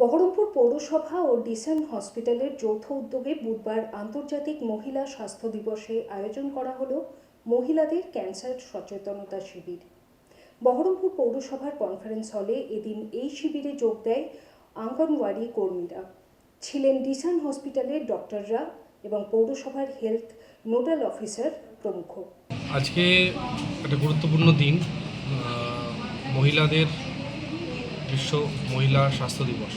বহরমপুর পৌরসভা ও ডিসেন হসপিটালের যৌথ উদ্যোগে বুধবার আন্তর্জাতিক মহিলা স্বাস্থ্য দিবসে আয়োজন করা হলো মহিলাদের ক্যান্সার সচেতনতা শিবির। বহরমপুর পৌরসভার কনফারেন্স হলে এদিন এই শিবিরে যোগ দেয় আঙ্গনওয়াড়ি কর্মীরা। ছিলেন ডিসান হসপিটালের ডক্টররা এবং পৌরসভার হেলথ নোডাল অফিসার প্রমুখ। আজকে একটা গুরুত্বপূর্ণ দিন মহিলাদের বিশ্ব মহিলা স্বাস্থ্য দিবস,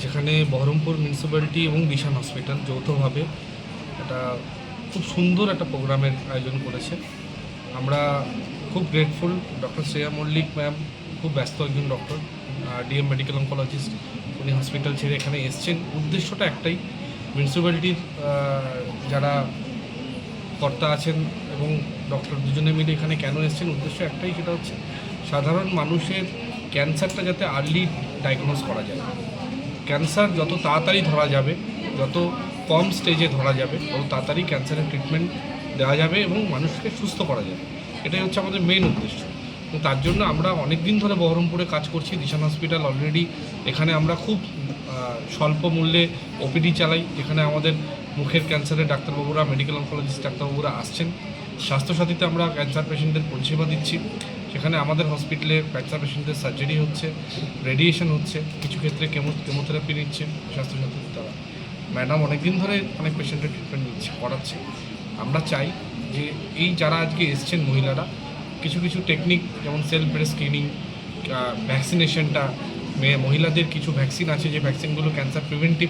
যেখানে বহরমপুর মিউনিসিপ্যালিটি এবং দিশান হসপিটাল যৌথভাবে একটা খুব সুন্দর একটা প্রোগ্রামের আয়োজন করেছে। আমরা খুব grateful doctor Shreya Mallick ma'am খুব ব্যস্ত একজন ডক্টর ডিএম মেডিকেল অঙ্কোলজিস্ট উনি হসপিটাল ছেড়ে এখানে এসছেন। উদ্দেশ্যটা একটাই মিউনিসিপ্যালিটির যারা কর্তা আছেন এবং ডক্টর দুজনে মিলে এখানে কেন এসেছেন, উদ্দেশ্য একটাই, সেটা হচ্ছে সাধারণ মানুষের ক্যান্সারটা যাতে আর্লি ডায়াগনোস করা যায়। ক্যান্সার যত তাড়াতাড়ি ধরা যাবে, যত কম স্টেজে ধরা যাবে, তত তাড়াতাড়ি ক্যান্সারের ট্রিটমেন্ট দেওয়া যাবে এবং মানুষকে সুস্থ করা যাবে। এটাই হচ্ছে আমাদের মেইন উদ্দেশ্য। তো তার জন্য আমরা অনেক দিন ধরে বহরমপুরে কাজ করছি, দিশান হসপিটাল অলরেডি এখানে আমরা খুব স্বল্প মূল্যে ওপিডি চালাই, যেখানে আমাদের মুখের ক্যান্সারের ডাক্তারবাবুরা মেডিকেল অঙ্কোলজিস্ট ডাক্তারবাবুরা আসছেন। স্বাস্থ্যসাথীতে আমরা ক্যান্সার পেশেন্টদের পরিষেবা দিচ্ছি। সেখানে আমাদের হসপিটালে ক্যান্সার পেশেন্টদের সার্জারি হচ্ছে রেডিয়েশন হচ্ছে, কিছু ক্ষেত্রে কেমো কেমোথেরাপি নিচ্ছে স্বাস্থ্যসাথীর দ্বারা ম্যাডাম অনেক দিন ধরে অনেক পেশেন্টের ট্রিটমেন্ট নিচ্ছে, করাচ্ছে। আমরা চাই যে এই যারা আজকে এসছেন মহিলারা, কিছু কিছু টেকনিক যেমন সেলফ ব্রেস্ট স্ক্রিনিং ভ্যাকসিনেশনটা মেয়ে মহিলাদের কিছু ভ্যাকসিন আছে যে ভ্যাকসিনগুলো ক্যান্সার প্রিভেন্টিভ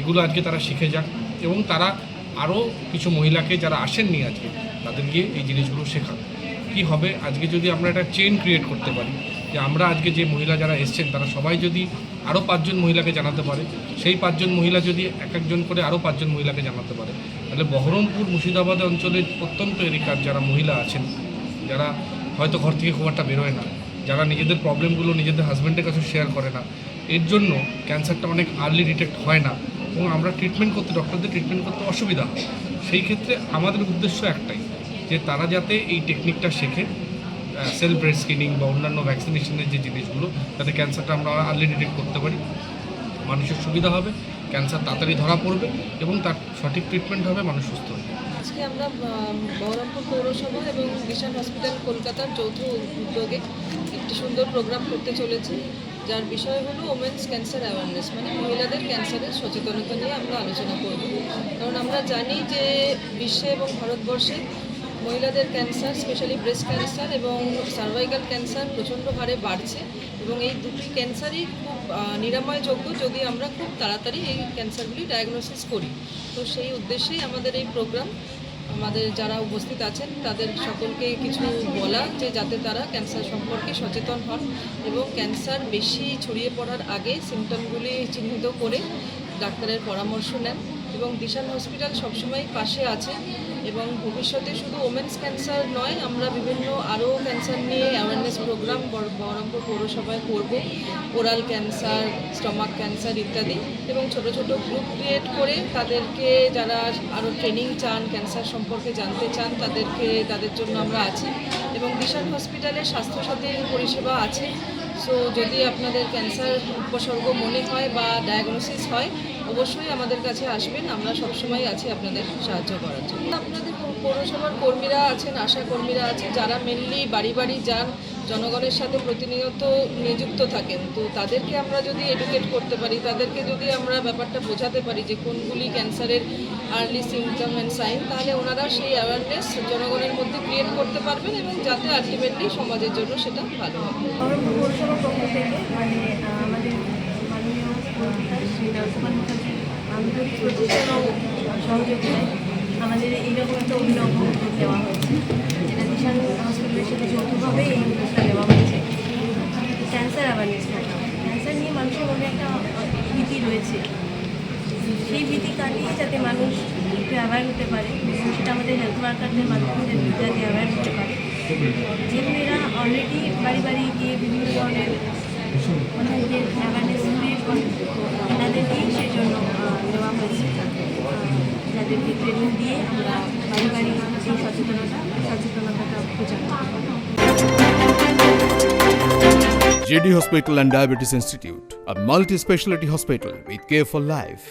এগুলো আজকে তারা শিখে যাক। এবং তারা আরও কিছু মহিলাকে যারা আসেননি আজকে, তাদেরকে এই জিনিসগুলো শেখান কি হবে? আজকে যদি আমরা একটা চেন ক্রিয়েট করতে পারি, যে আমরা আজকে যে মহিলা যারা এসছেন, তারা সবাই যদি আরও পাঁচজন মহিলাকে জানাতে পারে, সেই পাঁচজন মহিলা যদি এক একজন করে আরও পাঁচজন মহিলাকে জানাতে পারে, তাহলে বহরমপুর মুর্শিদাবাদ অঞ্চলের প্রত্যন্ত এলাকার যারা মহিলা আছেন, যারা হয়তো ঘর থেকে খুব একটা বেরোয় না, যারা নিজেদের প্রবলেমগুলো নিজেদের হাজব্যান্ডের কাছে শেয়ার করে না, এর জন্য ক্যান্সারটা অনেক আর্লি ডিটেক্ট হয় না, এবং আমরা ট্রিটমেন্ট করতে ডক্টরদের ট্রিটমেন্ট করতে অসুবিধা হয়। সেই ক্ষেত্রে আমাদের উদ্দেশ্য একটাই যে তারা যাতে এই টেকনিকটা শেখে সেলফ ব্রেড স্ক্রিনিং বা অন্যান্য ভ্যাকসিনেশনের যে জিনিসগুলো যাতে ক্যান্সারটা আমরা আর্লি ডিটেক্ট করতে পারি। মানুষের সুবিধা হবে ক্যান্সার তাড়াতাড়ি ধরা পড়বে এবং তার সঠিক ট্রিটমেন্ট হবে, মানুষ সুস্থ হবে। আজকে আমরা বহরমপুর পৌরসভা এবং মিশন হসপিটাল কলকাতার যৌথ উদ্যোগে একটি সুন্দর প্রোগ্রাম করতে চলেছি, যার বিষয় হলো ওমেন্স ক্যান্সার অ্যাওয়ারনেস মানে মহিলাদের ক্যান্সারের সচেতনতা নিয়ে আমরা আলোচনা করব। কারণ আমরা জানি যে বিশ্বে এবং ভারতবর্ষে মহিলাদের ক্যান্সার স্পেশালি ব্রেস্ট ক্যান্সার এবং সার্ভাইকাল ক্যান্সার প্রচণ্ড হারে বাড়ছে এবং এই দুটি ক্যান্সারই খুব নিরাময়যোগ্য যদি আমরা খুব তাড়াতাড়ি এই ক্যান্সারগুলি ডায়াগনোসিস করি। তো সেই উদ্দেশ্যেই আমাদের এই প্রোগ্রাম আমাদের যারা উপস্থিত আছেন তাদের সকলকে কিছু বলা যে যাতে তারা ক্যান্সার সম্পর্কে সচেতন হন এবং ক্যান্সার বেশি ছড়িয়ে পড়ার আগে সিমটমগুলি চিহ্নিত করে ডাক্তারের পরামর্শ নেন। এবং দিশান হসপিটাল সবসময় পাশে আছে এবং ভবিষ্যতে শুধু ওমেন্স ক্যান্সার নয়, আমরা বিভিন্ন আরও ক্যান্সার নিয়ে অ্যাওয়ারনেস প্রোগ্রাম বহরমপুর পৌরসভায় করব। ওরাল ক্যান্সার স্টমাক ক্যান্সার ইত্যাদি এবং ছোট ছোট গ্রুপ ক্রিয়েট করে তাদেরকে যারা আরও ট্রেনিং চান ক্যান্সার সম্পর্কে জানতে চান, তাদেরকে, তাদের জন্য আমরা আছি। এবং দিশান হসপিটালে স্বাস্থ্যসাথী পরিষেবা আছে। সো যদি আপনাদের ক্যান্সার উপসর্গ মনে হয় বা ডায়াগনোসিস হয়, অবশ্যই আমাদের কাছে আসবেন। আমরা সবসময় আছি আপনাদের সাহায্য করার জন্য। আপনাদের পৌরসভার কর্মীরা আছেন আশা কর্মীরা আছে যারা মেনলি বাড়ি বাড়ি যান জনগণের সাথে প্রতিনিয়ত নিযুক্ত থাকেন। তো তাদেরকে আমরা যদি এডুকেট করতে পারি, তাদেরকে যদি আমরা ব্যাপারটা বোঝাতে পারি যে কোনগুলি ক্যান্সারের আর্লি সিমটম অ্যান্ড সাইন তাহলে ওনারা সেই অ্যাওয়ারনেস জনগণের মধ্যে ক্রিয়েট করতে পারবেন এবং যাতে আলটিমেটলি সমাজের জন্য সেটা ভালো হবে। মানে আমাদের এইরকম একটা অভিনব নেওয়া হয়েছে। যেটা দিশান হসপিটালের সেই ভীতি কাটিয়ে যাতে মানুষ একটু অ্যাওয়ার হতে পারে সেটা আমাদের হেলথ ওয়ার্কারদের মাধ্যমে যাতে অ্যাওয়ার হতে পারে। যেহেতু অলরেডি বাড়ি বাড়ি গিয়ে বিভিন্ন ধরনের মানে অ্যাওয়ারনেস ক্রিয়েট করে তাদেরকেই সেই জন্য আহ, হয়েছে। যাদেরকে ট্রেনিং দিয়ে আমরা বাড়ি বাড়ি এই সচেতনতা সচেতনতাটা করব GD Hospital and Diabetes Institute, a multi specialty hospital with care for life.